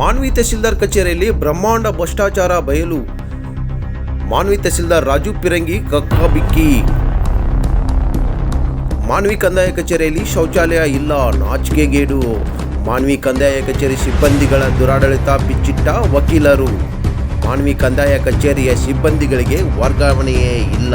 ಮಾನ್ವಿ ತಹಸೀಲ್ದಾರ್ ಕಚೇರಿಯಲ್ಲಿ ಬ್ರಹ್ಮಾಂಡ ಭ್ರಷ್ಟಾಚಾರ ಬಯಲು. ಮಾನ್ವಿ ತಹಸೀಲ್ದಾರ್ ರಾಜು ಪಿರಂಗಿ ಕಕ್ಕಾಬಿಕ್ಕಿ ಮಾನ್ವಿ ಕಂದಾಯ ಕಚೇರಿಯಲ್ಲಿ ಶೌಚಾಲಯ ಇಲ್ಲ ನಾಚಿಕೆಗೇಡು ಮಾನ್ವಿ ಕಂದಾಯ ಕಚೇರಿ ಸಿಬ್ಬಂದಿಗಳ ದುರಾಡಳಿತ ಬಿಚ್ಚಿಟ್ಟ ವಕೀಲರು. ಮಾನ್ವಿ ಕಂದಾಯ ಕಚೇರಿಯ ಸಿಬ್ಬಂದಿಗಳಿಗೆ ವರ್ಗಾವಣೆಯೇ ಇಲ್ಲ.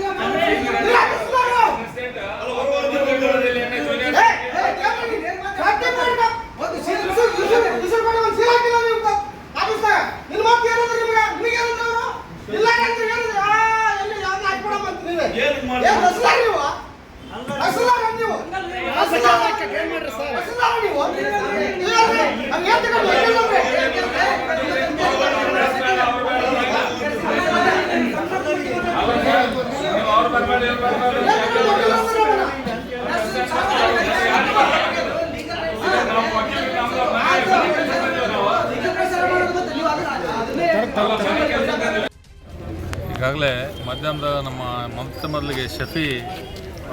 ಈಗಾಗಲೇ ಮಧ್ಯಾಹ್ನದ ನಮ್ಮ ಮೊತ್ತ ಮೊದಲಿಗೆ ಶಫಿ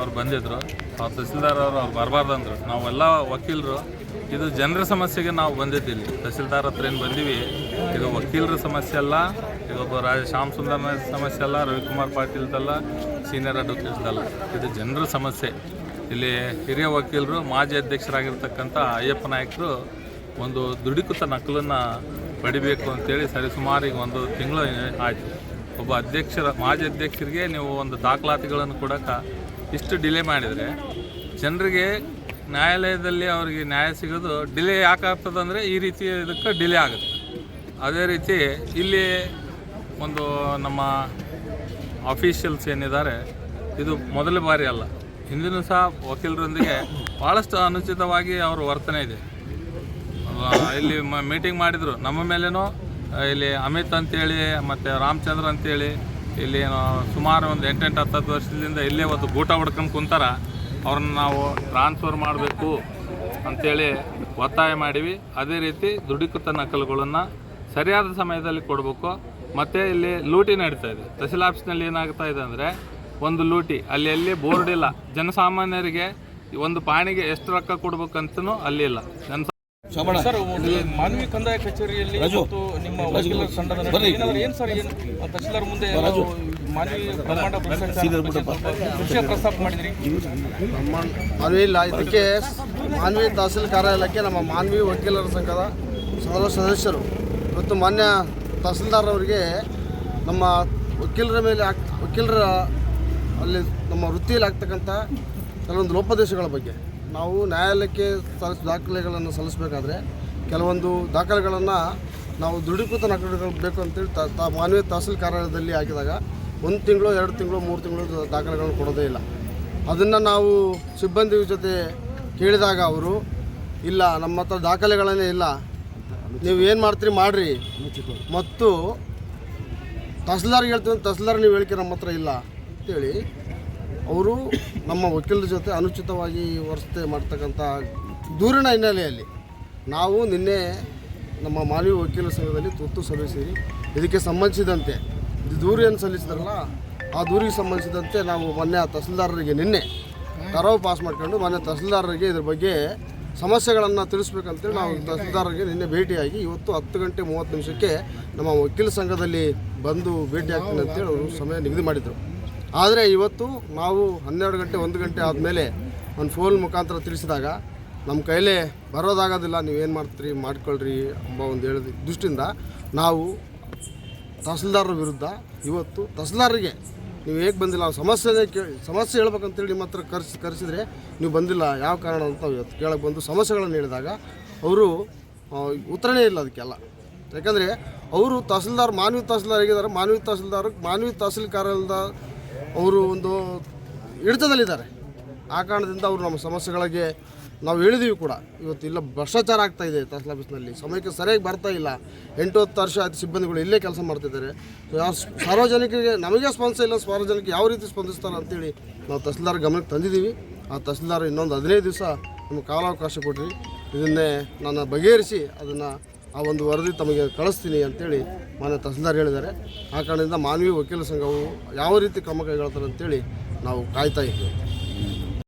ಅವ್ರು ಬಂದಿದ್ದರು ಅವ್ರು ತಹಸೀಲ್ದಾರ್ ಅವರು ಅವ್ರು ಬರಬಾರ್ದು ಅಂದರು ನಾವೆಲ್ಲ ವಕೀಲರು. ಇದು ಜನರ ಸಮಸ್ಯೆಗೆ ನಾವು ಬಂದಿದ್ದಿಲ್ಲಿ ತಹಸೀಲ್ದಾರ್ ಹತ್ರ ಏನು ಬಂದೀವಿ? ಇದು ವಕೀಲರ ಸಮಸ್ಯೆ ಅಲ್ಲ ಇದೊಬ್ಬ ರಾಜ ಶ್ಯಾಮ್ ಸುಂದರ್ನ ಸಮಸ್ಯೆ ಅಲ್ಲ, ರವಿಕುಮಾರ್ ಪಾಟೀಲ್ದಲ್ಲ ಸೀನಿಯರ್ ಅಡ್ವೊಕೇಟ್ದಲ್ಲ ಇದು ಜನರ ಸಮಸ್ಯೆ. ಇಲ್ಲಿ ಹಿರಿಯ ವಕೀಲರು, ಮಾಜಿ ಅಧ್ಯಕ್ಷರಾಗಿರ್ತಕ್ಕಂಥ ಅಯ್ಯಪ್ಪ ನಾಯಕರು ಒಂದು ದುಡಿಕುತ ನಕಲನ್ನು ಪಡಿಬೇಕು ಅಂತೇಳಿ ಸರಿಸುಮಾರು ಈಗ ಒಂದು ತಿಂಗಳು ಆಯಿತು. ಒಬ್ಬ ಅಧ್ಯಕ್ಷರ, ಮಾಜಿ ಅಧ್ಯಕ್ಷರಿಗೆ ನೀವು ಒಂದು ದಾಖಲಾತಿಗಳನ್ನು ಕೊಡೋಕೆ ಇಷ್ಟು ಡಿಲೇ ಮಾಡಿದರೆ ಜನರಿಗೆ ನ್ಯಾಯಾಲಯದಲ್ಲಿ ಅವರಿಗೆ ನ್ಯಾಯ ಸಿಗೋದು ಡಿಲೇ ಯಾಕೆ ಆಗ್ತದೆ ಅಂದರೆ ಈ ರೀತಿ ಇದಕ್ಕೆ ಡಿಲೇ ಆಗುತ್ತೆ. ಅದೇ ರೀತಿ ಇಲ್ಲಿ ಒಂದು ನಮ್ಮ ಆಫೀಷಿಯಲ್ಸ್ ಏನಿದ್ದಾರೆ, ಇದು ಮೊದಲ ಬಾರಿ ಅಲ್ಲ, ಹಿಂದಿನೂ ಸಹ ವಕೀಲರೊಂದಿಗೆ ಭಾಳಷ್ಟು ಅನುಚಿತವಾಗಿ ಅವ್ರ ವರ್ತನೆ ಇದೆ. ಇಲ್ಲಿ ಮೀಟಿಂಗ್ ಮಾಡಿದರು. ನಮ್ಮ ಮೇಲೇನೋ, ಇಲ್ಲಿ ಅಮಿತ್ ಅಂತೇಳಿ, ಮತ್ತು ರಾಮಚಂದ್ರ ಅಂತೇಳಿ ಇಲ್ಲಿ ಸುಮಾರು ಒಂದು ಎಂಟೆಂಟು ಹತ್ತತ್ತು ವರ್ಷದಿಂದ ಇಲ್ಲೇ ಒಂದು ಗೂಟ ಹೊಡ್ಕೊಂಡು ಕುಂತಾರ. ಅವ್ರನ್ನ ನಾವು ಟ್ರಾನ್ಸ್ಫರ್ ಮಾಡಬೇಕು ಅಂಥೇಳಿ ಒತ್ತಾಯ ಮಾಡಿವಿ. ಅದೇ ರೀತಿ ದುಡಿಕುತ ನಕಲುಗಳನ್ನು ಸರಿಯಾದ ಸಮಯದಲ್ಲಿ ಕೊಡಬೇಕು. ಮತ್ತು ಇಲ್ಲಿ ಲೂಟಿ ನಡೀತಾ ಇದೆ. ತಹಸೀಲ್ ಆಫೀಸ್ನಲ್ಲಿ ಏನಾಗ್ತಾ ಇದೆ ಅಂದರೆ ಒಂದು ಲೂಟಿ, ಅಲ್ಲಿ ಎಲ್ಲಿ ಬೋರ್ಡ್ ಇಲ್ಲ. ಜನಸಾಮಾನ್ಯರಿಗೆ ಒಂದು ಪಾಣಿಗೆ ಎಷ್ಟು ರೊಕ್ಕ ಕೊಡ್ಬೇಕಂತನೂ ಅಲ್ಲಿ ಇಲ್ಲ. ಜನ ಸರ್ ಮಾನವಿ ಕಂದಾಯ ಕಚೇರಿಯಲ್ಲಿ ಮತ್ತು ನಿಮ್ಮ ವಕೀಲರ ತಂಡದ ಏನಾದ್ರು ಏನ್ ಸರ್ ಏನು ತಹಸೀಲ್ದಾರ್ ಮುಂದೆ ನಾವು ಮಾನವಿ ಬ್ರಹ್ಮಾಂಡ ವಿಷಯ ಪ್ರಸ್ತಾಪ ಮಾಡಿದ್ರಿ. ಮಾನ್ವಿ ಇಲ್ಲ ಇದಕ್ಕೆ ಮಾನವಿ ತಹಸೀಲ್ ಕಾರ್ಯಾಲಯಕ್ಕೆ ನಮ್ಮ ಮಾನವಿ ವಕೀಲರ ಸಂಘದ ಸರ್ವ ಸದಸ್ಯರು ಮತ್ತು ಮಾನ್ಯ ತಹಸೀಲ್ದಾರ್ ಅವರಿಗೆ ನಮ್ಮ ವಕೀಲರ ಮೇಲೆ ವಕೀಲರ ಅಲ್ಲಿ ನಮ್ಮ ವೃತ್ತಿಯಲ್ಲಿ ಆಗ್ತಕ್ಕಂಥ ಕೆಲವೊಂದು ಲೋಪದೇಶಗಳ ಬಗ್ಗೆ ನಾವು ನ್ಯಾಯಾಲಯಕ್ಕೆ ಸಲ್ಲಿಸ ದಾಖಲೆಗಳನ್ನು ಸಲ್ಲಿಸಬೇಕಾದ್ರೆ ಕೆಲವೊಂದು ದಾಖಲೆಗಳನ್ನು ನಾವು ದೃಢೀಕೃತ ನಕಲುಗಳು ಬೇಕು ಅಂತೇಳಿ ತ, ತ- ಮಾನವೀಯ ತಹಸೀಲ್ ಕಾರ್ಯಾಲಯದಲ್ಲಿ ಹಾಕಿದಾಗ ಒಂದು ತಿಂಗಳು, ಎರಡು ತಿಂಗಳು, ಮೂರು ತಿಂಗಳು ದಾಖಲೆಗಳನ್ನು ಕೊಡೋದೇ ಇಲ್ಲ. ಅದನ್ನು ನಾವು ಸಿಬ್ಬಂದಿ ಜೊತೆ ಕೇಳಿದಾಗ ಅವರು, ಇಲ್ಲ, ನಮ್ಮ ಹತ್ರ ದಾಖಲೆಗಳನ್ನೇ ಇಲ್ಲ, ನೀವು ಏನು ಮಾಡ್ತೀರಿ ಮಾಡಿರಿ. ಮತ್ತು ತಹಸೀಲ್ದಾರ್ಗೆ ಹೇಳ್ತೀವಿ ತಹಸೀಲ್ದಾರ್ ನೀವು ಹೇಳಿಕೆ ನಮ್ಮ ಹತ್ರ ಇಲ್ಲ ಅಂತೇಳಿ ಅವರು ನಮ್ಮ ವಕೀಲರ ಜೊತೆ ಅನುಚಿತವಾಗಿ ವರ್ತನೆ ಮಾಡ್ತಕ್ಕಂಥ ದೂರಿನ ಹಿನ್ನೆಲೆಯಲ್ಲಿ ನಾವು ನಿನ್ನೆ ನಮ್ಮ ಮಾನವಿ ವಕೀಲರ ಸಂಘದಲ್ಲಿ ತುರ್ತು ಸಭೆ ಇದಕ್ಕೆ ಸಂಬಂಧಿಸಿದಂತೆ ದೂರು ಏನು ಸಲ್ಲಿಸಿದ್ರಲ್ಲ, ಆ ದೂರಿಗೆ ಸಂಬಂಧಿಸಿದಂತೆ ನಾವು ಮೊನ್ನೆ ಆ ತಹಸೀಲ್ದಾರರಿಗೆ ನಿನ್ನೆ ಕರಾವು ಪಾಸ್ ಮಾಡ್ಕೊಂಡು ಮೊನ್ನೆ ತಹಸೀಲ್ದಾರರಿಗೆ ಇದ್ರ ಬಗ್ಗೆ ಸಮಸ್ಯೆಗಳನ್ನು ತಿಳಿಸ್ಬೇಕಂತೇಳಿ ನಾವು ತಹಸೀಲ್ದಾರರಿಗೆ ನಿನ್ನೆ ಭೇಟಿಯಾಗಿ ಇವತ್ತು ಹತ್ತು ಗಂಟೆ ಮೂವತ್ತು ನಿಮಿಷಕ್ಕೆ ನಮ್ಮ ವಕೀಲ ಸಂಘದಲ್ಲಿ ಬಂದು ಭೇಟಿ ಆಗ್ತೀನಿ ಅಂತೇಳಿ ಅವರು ಸಮಯ ನಿಗದಿ ಮಾಡಿದರು. ಆದರೆ ಇವತ್ತು ನಾವು ಹನ್ನೆರಡು ಗಂಟೆ, ಒಂದು ಗಂಟೆ ಆದಮೇಲೆ ಒಂದು ಫೋನ್ ಮುಖಾಂತರ ತಿಳಿಸಿದಾಗ ನಮ್ಮ ಕೈಲೇ ಬರೋದಾಗೋದಿಲ್ಲ ನೀವೇನು ಮಾಡ್ತೀರಿ, ಮಾಡ್ಕೊಳ್ರಿ ಎಂಬ ಒಂದು ಹೇಳಿದ ದೃಷ್ಟಿಯಿಂದ ನಾವು ತಹಸೀಲ್ದಾರರ ವಿರುದ್ಧ ಇವತ್ತು ತಹಸೀಲ್ದಾರರಿಗೆ ನೀವು ಹೇಗೆ ಬಂದಿಲ್ಲ ಸಮಸ್ಯೆ ಸಮಸ್ಯೆನೇ ಕೇಳಿ ಸಮಸ್ಯೆ ಹೇಳ್ಬೇಕಂತೇಳಿ ನಿಮ್ಮ ಹತ್ರ ಕರೆಸಿ, ಕರೆಸಿದರೆ ನೀವು ಬಂದಿಲ್ಲ, ಯಾವ ಕಾರಣ ಅಂತ ಇವತ್ತು ಕೇಳಕ್ಕೆ ಬಂದು ಸಮಸ್ಯೆಗಳನ್ನು ಹೇಳಿದಾಗ ಅವರು ಉತ್ತರನೇ ಇಲ್ಲ ಅದಕ್ಕೆಲ್ಲ. ಯಾಕಂದರೆ ಅವರು ತಹಸೀಲ್ದಾರ್, ಮಾನವಿ ತಹಸೀಲ್ದಾರ್ ಹೇಗಿದ್ದಾರೆ ಮಾನವಿ ತಹಸೀಲ್ದಾರ್, ಮಾನವಿ ತಹಸೀಲ್ ಕಾರ್ಯಾಲಯದ ಅವರು ಒಂದು ಹಿಡಿತದಲ್ಲಿದ್ದಾರೆ ಆ ಕಾರಣದಿಂದ ಅವರು ನಮ್ಮ ಸಮಸ್ಯೆಗಳಿಗೆ ನಾವು ಹೇಳಿದೀವಿ ಕೂಡ. ಇವತ್ತು ಇಲ್ಲ, ಭ್ರಷ್ಟಾಚಾರ ಆಗ್ತಾ ಇದೆ ತಹಸೀಲ್ ಆಫೀಸ್ನಲ್ಲಿ. ಸಮಯಕ್ಕೆ ಸರಿಯಾಗಿ ಬರ್ತಾ ಇಲ್ಲ. ಎಂಟು ಹತ್ತು ವರ್ಷ ಆಯ್ತು ಸಿಬ್ಬಂದಿಗಳು ಇಲ್ಲೇ ಕೆಲಸ ಮಾಡ್ತಿದ್ದಾರೆ. ಯಾರು ಸಾರ್ವಜನಿಕರಿಗೆ ನಮಗೆ ಸ್ಪಂದಿಸ ಇಲ್ಲ. ಸಾರ್ವಜನಿಕ ಯಾವ ರೀತಿ ಸ್ಪಂದಿಸ್ತಾರೆ ಅಂತೇಳಿ ನಾವು ತಹಸೀಲ್ದಾರ್ ಗಮನಕ್ಕೆ ತಂದಿದ್ದೀವಿ. ಆ ತಹಸೀಲ್ದಾರ್ ಇನ್ನೊಂದು ಹದಿನೈದು ದಿವಸ ನಮಗೆ ಕಾಲಾವಕಾಶ ಕೊಡ್ರಿ. ಇದನ್ನೇ ನಾನು ಬಗೆಹರಿಸಿ ಅದನ್ನು ಆ ಒಂದು ವರದಿ ತಮಗೆ ಕಳಿಸ್ತೀನಿ ಅಂತೇಳಿ ಮಾನ್ಯ ತಹಸೀಲ್ದಾರ್ ಹೇಳಿದ್ದಾರೆ. ಆ ಕಾರಣದಿಂದ ಮಾನವೀಯ ವಕೀಲ ಸಂಘವು ಯಾವ ರೀತಿ ಕ್ರಮ ಕೈಗೊಳ್ತಾರೆ ಅಂತೇಳಿ ನಾವು ಕಾಯ್ತಾ ಇದ್ದೀವಿ.